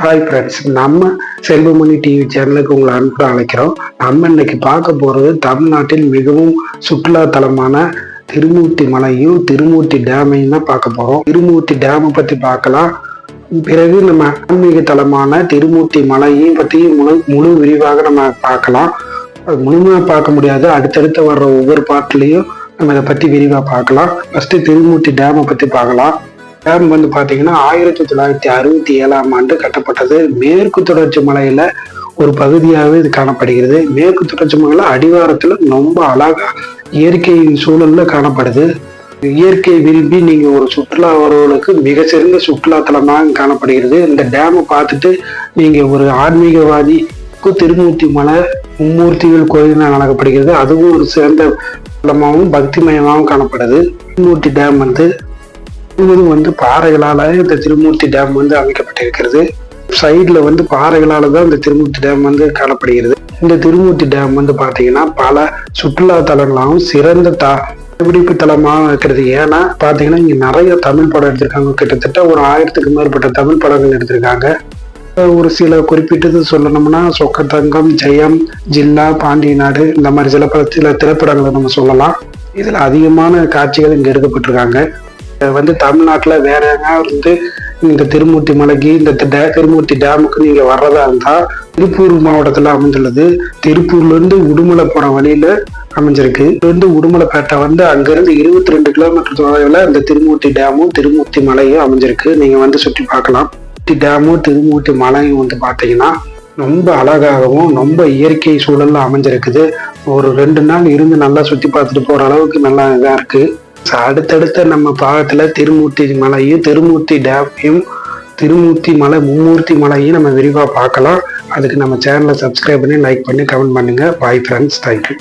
Hi friends நம்ம Selvamani TV சேனலுக்கு உங்களை அன்பு அழைக்கிறோம். நம்ம இன்னைக்கு பார்க்க போகிறது தமிழ்நாட்டில் மிகவும் சுற்றுலா தலமான திருமூர்த்தி மலையும் திருமூர்த்தி டேமையும் தான் பார்க்க போகிறோம் திருமூர்த்தி டேமை பற்றி பார்க்கலாம். பிறகு நம்ம ஆன்மீக தலமான திருமூர்த்தி மலையும் பற்றியும் முழு முழு விரிவாக நம்ம பார்க்கலாம். முழுமையாக பார்க்க முடியாது. அடுத்தடுத்து வர்ற ஒவ்வொரு பாட்டிலையும் நம்ம இதை பற்றி விரிவாக பார்க்கலாம். ஃபஸ்ட்டு திருமூர்த்தி டேமை பற்றி பார்க்கலாம். டேம் வந்து பார்த்தீங்கன்னா ஆயிரத்தி தொள்ளாயிரத்தி அறுபத்தி ஏழாம் ஆண்டு கட்டப்பட்டது. மேற்கு தொடர்ச்சி மலையில ஒரு பகுதியாகவே இது காணப்படுகிறது. மேற்கு தொடர்ச்சி மலையில அடிவாரத்தில் ரொம்ப அழகா இயற்கையின் சூழல்ல காணப்படுது. இயற்கை விரும்பி நீங்க ஒரு சுற்றுலா வரவர்களுக்கு மிகச்சிறந்த சுற்றுலா தலமாக காணப்படுகிறது. இந்த டேமை பார்த்துட்டு நீங்க ஒரு ஆன்மீகவாதி திருமூர்த்தி மலை மும்மூர்த்திகள் கோயில் அழகப்படுகிறது. அதுவும் ஒரு சிறந்த தலமாகவும் பக்திமயமாகவும் காணப்படுது. திருமூர்த்தி டேம் வந்து முழுவதும் வந்து பாறைகளால இந்த திருமூர்த்தி டேம் வந்து அமைக்கப்பட்டிருக்கிறது. சைடில் வந்து பாறைகளால தான் இந்த திருமூர்த்தி டேம் வந்து காணப்படுகிறது. இந்த திருமூர்த்தி டேம் வந்து பார்த்தீங்கன்னா பல சுற்றுலா தலங்களாகவும் சிறந்த த கண்டுபிடிப்பு தலமாக இருக்கிறது. ஏன்னா பார்த்தீங்கன்னா இங்கே நிறைய தமிழ் படம் எடுத்திருக்காங்க. கிட்டத்தட்ட ஒரு ஆயிரத்துக்கு மேற்பட்ட தமிழ் படங்கள் எடுத்திருக்காங்க. ஒரு சில குறிப்பிட்டது சொல்லணும்னா சொக்கத்தங்கம் ஜெயம் ஜில்லா பாண்டிய நாடு இந்த மாதிரி சில பல சில திரைப்படங்களை நம்ம சொல்லலாம். இதில் அதிகமான காட்சிகள் இங்கே எடுக்கப்பட்டிருக்காங்க. வந்து தமிழ்நாட்டில் வேற எங்கேயாவது வந்து இந்த திருமூர்த்தி மலைக்கு இந்த டே- திருமூர்த்தி டேமுக்கு நீங்க வர்றதா இருந்தா திருப்பூர் மாவட்டத்தில் அமைந்துள்ளது. திருப்பூர்லேருந்து உடுமலை போற வழியில அமைஞ்சிருக்கு. இது வந்து உடுமலைப்பேட்டை வந்து அங்கிருந்து இருபத்தி ரெண்டு கிலோமீட்டர் தொலைவில் இந்த திருமூர்த்தி டேமும் திருமூர்த்தி மலையும் அமைஞ்சிருக்கு. நீங்கள் வந்து சுற்றி பார்க்கலாம். டேமும் திருமூர்த்தி மலையும் வந்து பார்த்தீங்கன்னா ரொம்ப அழகாகவும் ரொம்ப இயற்கை சூழலில் அமைஞ்சிருக்குது. ஒரு ரெண்டு நாள் இருந்து நல்லா சுற்றி பார்த்துட்டு போகிற அளவுக்கு நல்லா இதாக இருக்குது அடுத்தடுத்த நம்ம பாகத்தில் திருமூர்த்தி மலையும் திருமூர்த்தி டேமையும் திருமூர்த்தி மலை மும்மூர்த்தி மலையும் நம்ம விரிவாக பார்க்கலாம். அதுக்கு நம்ம சேனலை சப்ஸ்கிரைப் பண்ணி லைக் பண்ணி கமெண்ட் பண்ணுங்க. Bye friends thank you